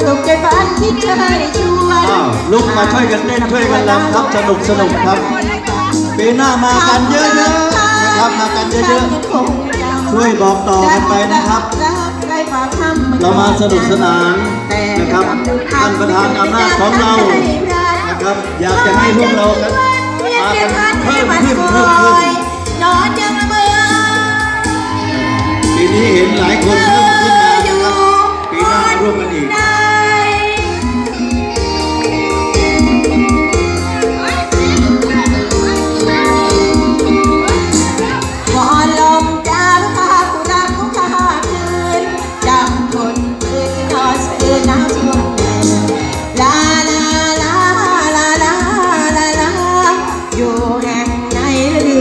เชิญชวนอ้าวลุกมาช่วยกันเต้นช่วยกันรำครับสนุกสนุกครับปีหน้ามากันเยอะๆนะครับมากันเยอะๆช่วยบอกต่อกันไปนะครับเรามาสนุกสนานนะครับท่านประธานอำนาจของเรานะครับ อยากจะให้พวกเรากันมากันเพิ่มขึ้นเพิ่มขึ้นนอนยังเบื่อปีนี้เห็นหลายคนเพิ่มขึ้นม นสะอื้นน้ำท่วมลาลาลาลาลาลาลาอยู่แห่งไหนและลืม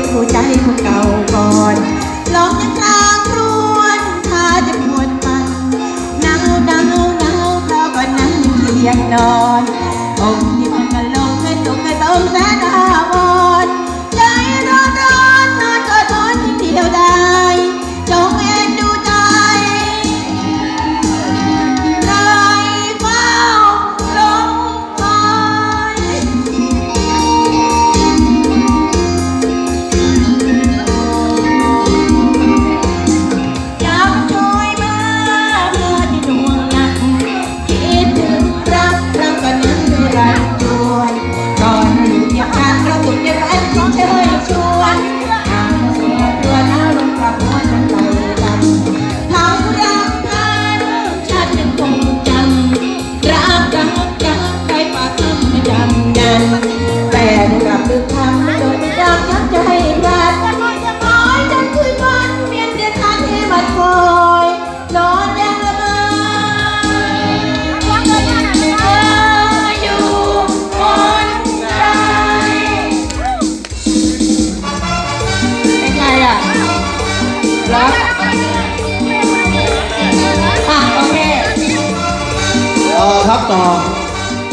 ต่อครับต่อ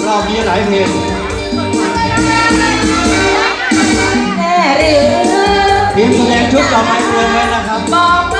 เรามีหลายเพลงแน่หรือทีมแสดงชุดต่อไปเตรียมไว้นะครับบอก